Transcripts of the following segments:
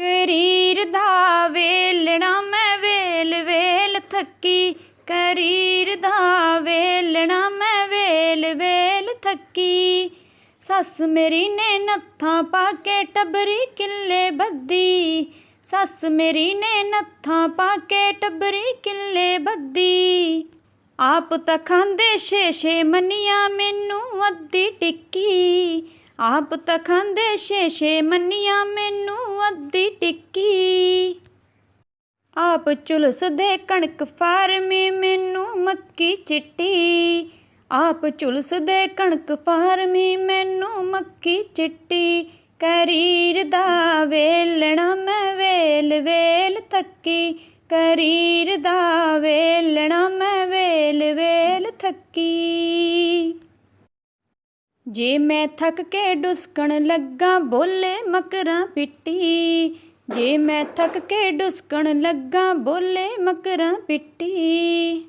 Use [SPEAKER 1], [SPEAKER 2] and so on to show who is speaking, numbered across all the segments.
[SPEAKER 1] ਕਰੀਰ ਦਾ ਵੇਲਣਾ ਮੈਂ ਵੇਲ ਵੇਲ ਥੱਕੀ। ਕਰੀਰ ਦਾ ਵੇਲਣਾ ਮੈਂ ਵੇਲ ਵੇਲ ਥੱਕੀ। ਸੱਸ ਮੇਰੀ ਨੇ ਨੱਥਾਂ ਪਾ ਕੇ ਟੱਬਰੀ ਕਿੱਲੇ ਬੱਦੀ ਸੱਸ ਮੇਰੀ ਨੇ ਨੱਥਾਂ ਪਾ ਕੇ ਟੱਬਰੀ ਕਿੱਲੇ ਬੱਦੀ ਆਪ ਤਾਂ ਖਾਂਦੇ ਛੇ ਛੇ ਮੰਨੀਆਂ, ਮੈਨੂੰ ਅੱਧੀ ਟਿੱਕੀ। ਆਪ ਤਾਂ ਖਾਂਦੇ ਛੇ ਛੇ ਮੰਨੀਆਂ ਮੈਨੂੰ ਅੱਧੀ ਟਿੱਕੀ। ਆਪ ਝੁਲਸਦੇ ਕਣਕ ਫਾਰਮੀ ਮੈਨੂੰ ਮੱਕੀ ਚਿੱਟੀ। ਆਪ ਝੁਲਸਦੇ ਕਣਕ ਫਾਰਮੀ ਮੈਨੂੰ ਮੱਕੀ ਚਿੱਟੀ। ਕਰੀਰ ਦਾ ਵੇਲਣਾ ਮੈਂ ਵੇਲ ਵੇਲ ਥੱਕੀ। ਕਰੀਰ ਦਾ ਵੇਲਣਾ ਮੈਂ ਵੇਲ ਵੇਲ ਥੱਕੀ। ਜੇ ਮੈਂ ਥੱਕ ਕੇ ਡੁਸਕਣ ਲੱਗਾ, ਬੋਲੇ ਮਕਰਾਂ ਪਿੱਟੀ। ਜੇ ਮੈਂ ਥੱਕ ਕੇ ਡੁਸਕਣ ਲੱਗਾ, ਬੋਲੇ ਮਕਰਾਂ ਪਿੱਟੀ।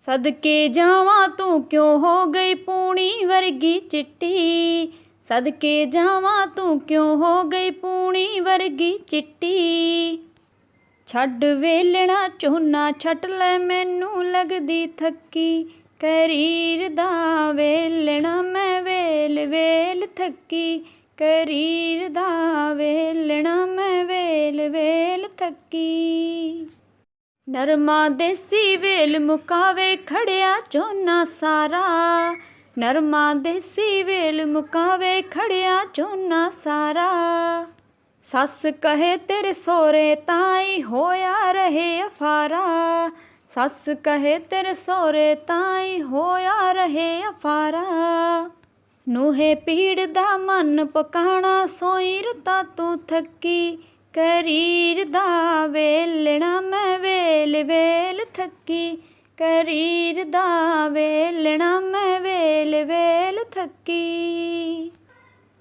[SPEAKER 1] ਸਦਕੇ ਜਾਵਾਂ ਤੂੰ ਕਿਉਂ ਹੋ ਗਈ ਪੂਣੀ ਵਰਗੀ ਚਿੱਟੀ? ਸਦਕੇ ਜਾਵਾਂ ਤੂੰ ਕਿਉਂ ਹੋ ਗਈ ਪੂਣੀ ਵਰਗੀ ਚਿੱਟੀ? ਛੱਡ ਵੇਲਣਾ, ਝੋਨਾ ਛੱਟ ਲੈ, ਮੈਨੂੰ ਲੱਗਦੀ ਥੱਕੀ। ਕਰੀਰ ਦਾ ਵੇਲਣਾ, ਮੈਂ ਵੇਲ ਥੱਕੀ, ਕਰੀਰ ਦਾ ਵੇਲਣਾ ਮੈਂ ਵੇਲ ਵੇਲ ਥੱਕੀ। ਨਰਮਾ ਦੇਸੀ ਵੇਲ ਮੁਕਾਵੇ ਖੜਿਆ ਝੋਨਾ ਸਾਰਾ। ਨਰਮਾ ਦੇਸੀ ਵੇਲ ਮੁਕਾਵੇ ਖੜਿਆ ਝੋਨਾ ਸਾਰਾ। ਸੱਸ ਕਹੇ ਤੇਰੇ ਸੋਰੇ ਤਾਈ ਹੋਇਆ ਰਹੇ ਅਫਾਰਾ। ਸੱਸ ਕਹੇ ਤੇਰੇ ਸੋਰੇ ਤਾਈ ਹੋਇਆ ਰਹੇ ਅਫਾਰਾ। ਨੂਹੇ ਪੀੜ ਦਾ ਮਨ ਪਕਾਣਾ ਸੋਈ ਰਤਾ ਤੂੰ ਥੱਕੀ, ਕਰੀਰ ਦਾ ਵੇਲਣਾ ਮੈਂ ਵੇਲ ਵੇਲ ਥੱਕੀ, ਕਰੀਰ ਦਾ ਵੇਲਣਾ ਮੈਂ ਵੇਲ ਵੇਲ ਥੱਕੀ।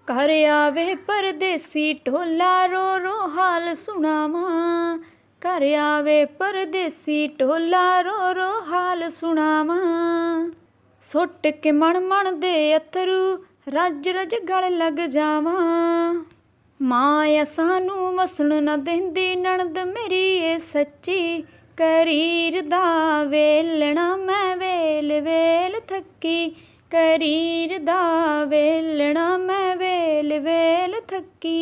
[SPEAKER 1] ਘਰ ਆਵੇ ਪਰਦੇਸੀ ਢੋਲਾ, ਰੋ ਰੋ ਹਾਲ ਸੁਣਾਵਾਂ। ਘਰ ਆਵੇ ਪਰਦੇਸੀ ਢੋਲਾ, ਰੋ ਰੋ ਹਾਲ ਸੁਣਾਵਾਂ। ਸੁੱਟ ਕੇ ਮਣ ਮਣ ਦੇ ਅਥਰੂ ਰੱਜ ਰੱਜ ਗਲ ਲੱਗ ਜਾਵਾਂ। ਮਾਂ ਸਾਨੂੰ ਵਸਣ ਨਾ ਦਿੰਦੀ, ਨਣਦ ਮੇਰੀ ਏ ਸੱਚੀ ਕਰੀਰ ਦਾ ਵੇਲਣਾ, ਮੈਂ ਵੇਲ ਵੇਲ ਥੱਕੀ। ਕਰੀਰ ਦਾ ਵੇਲਣਾ, ਮੈਂ ਵੇਲ ਵੇਲ ਥੱਕੀ।